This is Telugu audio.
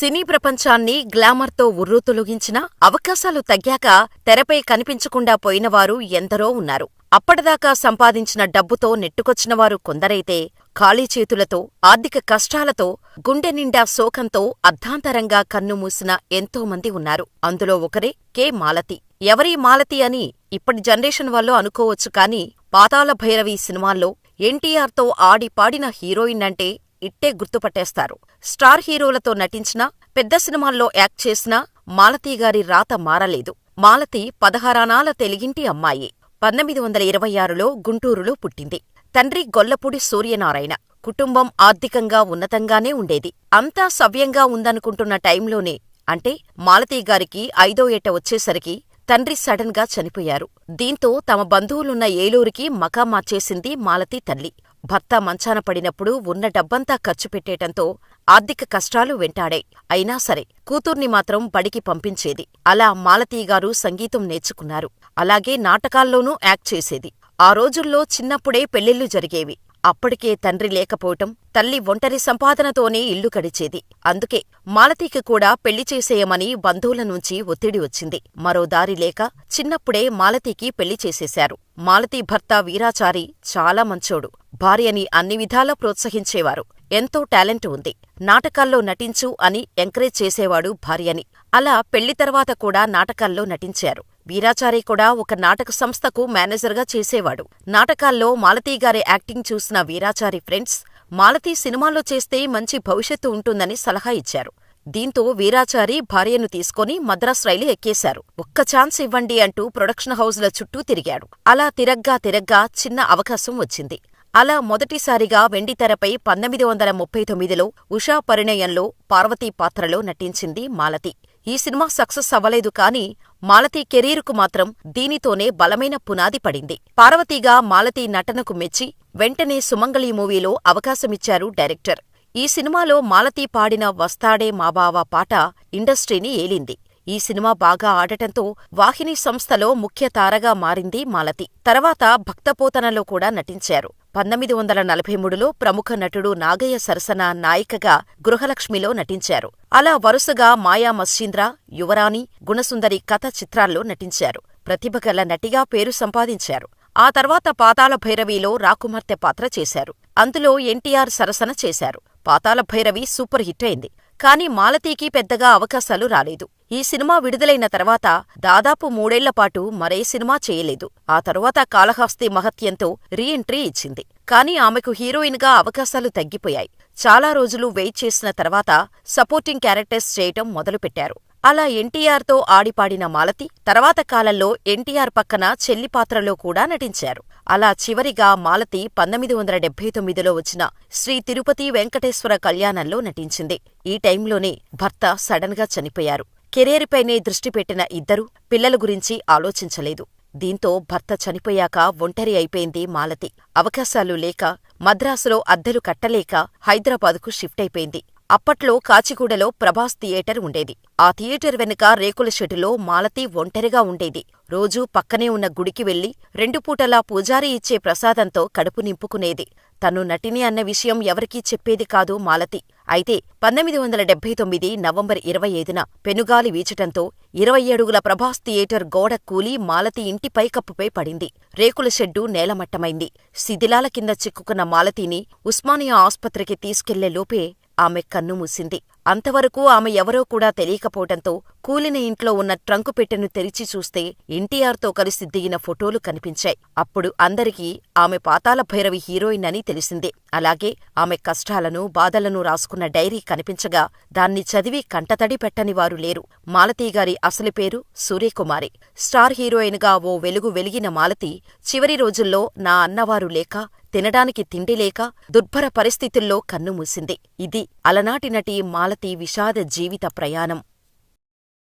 సినీ ప్రపంచాన్ని గ్లామర్తో ఉర్రూతలూగించిన అవకాశాలు తగ్గాక తెరపై కనిపించకుండా పోయినవారు ఎందరో ఉన్నారు. అప్పటిదాకా సంపాదించిన డబ్బుతో నెట్టుకొచ్చినవారు కొందరైతే ఖాళీ చేతులతో, ఆర్థిక కష్టాలతో, గుండెనిండా శోకంతో అర్ధాంతరంగా కన్నుమూసిన ఎంతోమంది ఉన్నారు. అందులో ఒకరే కె. మాలతి. ఎవరీ మాలతి అని ఇప్పటి జనరేషన్ వాళ్ళు అనుకోవచ్చు కానీ పాతాళ భైరవి సినిమాల్లో ఎన్టీఆర్తో ఆడిపాడిన హీరోయిన్ అంటే ఇట్టే గుర్తుపట్టేస్తారు. స్టార్ హీరోలతో నటించినా, పెద్ద సినిమాల్లో యాక్ట్ చేసినా మాలతీగారి రాత మారలేదు. మాలతి పదహారానాల తెలుగింటి అమ్మాయి. పంతొమ్మిది వందల ఇరవై ఆరులో గుంటూరులో పుట్టింది. తండ్రి గొల్లపూడి సూర్యనారాయణ. కుటుంబం ఆర్థికంగా ఉన్నతంగానే ఉండేది. అంతా సవ్యంగా ఉందనుకుంటున్న టైంలోనే అంటే మాలతీగారికి ఐదో ఏట వచ్చేసరికి తండ్రి సడన్గా చనిపోయారు. దీంతో తమ బంధువులున్న ఏలూరికి మకా మార్చేసింది మాలతి తల్లి. భర్త మంచాన పడినప్పుడు ఉన్న డబ్బంతా ఖర్చు పెట్టేటంతో ఆర్థిక కష్టాలు వెంటాడాయి. అయినా సరే కూతుర్ని మాత్రం బడికి పంపించేది. అలా మాలతీగారు సంగీతం నేర్చుకున్నారు. అలాగే నాటకాల్లోనూ యాక్ట్ చేసేది. ఆ రోజుల్లో చిన్నప్పుడే పెళ్ళిళ్ళు జరిగేవి. అప్పటికే తండ్రి లేకపోవటం, తల్లి ఒంటరి సంపాదనతోనే ఇల్లు గడిచేది. అందుకే మాలతీకి కూడా పెళ్ళి చేసేయమని బంధువుల నుంచి ఒత్తిడి వచ్చింది. మరో దారి లేక చిన్నప్పుడే మాలతీకి పెళ్ళి చేసేశారు. మాలతీ భర్త వీరాచారి చాలా మంచోడు. భార్యని అన్ని విధాలా ప్రోత్సహించేవారు. ఎంతో టాలెంట్ ఉంది. నాటకాల్లో నటించు అని ఎంకరేజ్ చేసేవాడు భార్యని. అలా పెళ్ళి తర్వాత కూడా నాటకాల్లో నటించారు. వీరాచారి కూడా ఒక నాటక సంస్థకు మేనేజర్గా చేసేవాడు. నాటకాల్లో మాలతీగారి యాక్టింగ్ చూసిన వీరాచారి ఫ్రెండ్స్ మాలతీ సినిమాల్లో చేస్తే మంచి భవిష్యత్తు ఉంటుందని సలహా ఇచ్చారు. దీంతో వీరాచారి భార్యను తీసుకొని మద్రాస్ రైలు ఎక్కేశారు. ఒక్క ఛాన్స్ ఇవ్వండి అంటూ ప్రొడక్షన్ హౌజుల చుట్టూ తిరిగాడు. అలా తిరగ్గా తిరగ్గా చిన్న అవకాశం వచ్చింది. అలా మొదటిసారిగా వెండితెరపై పంతొమ్మిది వందల ముప్పై తొమ్మిదిలో ఉషా పరిణయంలో పార్వతీ పాత్రలో నటించింది మాలతి. ఈ సినిమా సక్సెస్ అవ్వలేదు కానీ మాలతి కెరీరుకు మాత్రం దీనితోనే బలమైన పునాది పడింది. పార్వతీగా మాలతి నటనకు మెచ్చి వెంటనే సుమంగళి మూవీలో అవకాశమిచ్చారు డైరెక్టర్. ఈ సినిమాలో మాలతి పాడిన వస్తాడే మాబావా పాట ఇండస్ట్రీని ఏలింది. ఈ సినిమా బాగా ఆడటంతో వాహిని సంస్థలో ముఖ్య తారగా మారింది మాలతి. తర్వాత భక్తపోతనలో కూడా నటించారు. పంతొమ్మిది వందల నలభై మూడులో ప్రముఖ నటుడు నాగయ్య సరసన నాయికగా గృహలక్ష్మిలో నటించారు. అలా వరుసగా మాయా మశ్చీంద్ర, యువరాణి, గుణసుందరి కథ చిత్రాల్లో నటించారు. ప్రతిభగల నటిగా పేరు సంపాదించారు. ఆ తర్వాత పాతాళ భైరవిలో రాకుమార్తె పాత్ర చేశారు. అందులో ఎన్టీఆర్ సరసన చేశారు. పాతాళ భైరవి సూపర్ హిట్ అయింది. కానీ మాలతీకి పెద్దగా అవకాశాలు రాలేదు. ఈ సినిమా విడుదలైన తర్వాత దాదాపు మూడేళ్ళపాటు మరే సినిమా చేయలేదు. ఆ తరువాత కాళహస్తి మహత్యంతో రీ ఎంట్రీ ఇచ్చింది. కానీ ఆమెకు హీరోయిన్గా అవకాశాలు తగ్గిపోయాయి. చాలా రోజులు వెయిట్ చేసిన తర్వాత సపోర్టింగ్ క్యారెక్టర్స్ చేయటం మొదలుపెట్టారు. అలా ఎన్టీఆర్తో ఆడిపాడిన మాలతి తర్వాత కాలంలో ఎన్టీఆర్ పక్కన చెల్లి పాత్రలో కూడా నటించారు. అలా చివరిగా మాలతి పంతొమ్మిది వందల డెబ్బై తొమ్మిదిలో వచ్చిన శ్రీ తిరుపతి వెంకటేశ్వర కళ్యాణంలో నటించింది. ఈ టైంలోనే భర్త సడన్గా చనిపోయారు. కెరీర్పైనే దృష్టి పెట్టిన ఇద్దరూ పిల్లల గురించి ఆలోచించలేదు. దీంతో భర్త చనిపోయాక ఒంటరి అయిపోయింది మాలతి. అవకాశాలు లేక మద్రాసులో అద్దెలు కట్టలేక హైదరాబాదుకు షిఫ్ట్ అయిపోయింది. అప్పట్లో కాచిగూడలో ప్రభాస్ థియేటర్ ఉండేది. ఆ థియేటర్ వెనుక రేకుల షెడ్డులో మాలతి ఒంటరిగా ఉండేది. రోజూ పక్కనే ఉన్న గుడికి వెళ్ళి రెండు పూటలా పూజారి ఇచ్చే ప్రసాదంతో కడుపు నింపుకునేది. తను నటిని అన్న విషయం ఎవరికీ చెప్పేది కాదు మాలతి. అయితే పంతొమ్మిది వందల డెబ్బై తొమ్మిది నవంబర్ ఇరవై ఐదున పెనుగాలి వీచటంతో ఇరవై అడుగుల ప్రభాస్ థియేటర్ గోడ కూలి మాలతి ఇంటి పైకప్పుపై పడింది. రేకుల షెడ్డు నేలమట్టమైంది. శిథిలాల కింద చిక్కుకున్న మాలతిని ఉస్మానియా ఆస్పత్రికి తీసుకెళ్ళే లోపే ఆమె కన్నుమూసింది. అంతవరకు ఆమె ఎవరో కూడా తెలియకపోవటంతో కూలిన ఇంట్లో ఉన్న ట్రంకు పెట్టెను తెరిచి చూస్తే ఎన్టీఆర్తో కలిసి దిగిన ఫోటోలు కనిపించాయి. అప్పుడు అందరికీ ఆమె పాతాల భైరవి హీరోయిన్ అని తెలిసింది. అలాగే ఆమె కష్టాలను, బాధలను రాసుకున్న డైరీ కనిపించగా దాన్ని చదివి కంటతడి పెట్టని వారు లేరు. మాలతీగారి అసలు పేరు సూర్యకుమారి. స్టార్ హీరోయిన్గా ఓ వెలుగు వెలిగిన మాలతి చివరి రోజుల్లో నా అన్నవారు లేక, తినడానికి తిండి లేక దుర్భర పరిస్థితుల్లో కన్నుమూసింది. ఇది అలనాటి నటి మాలతి విషాద జీవిత ప్రయాణం.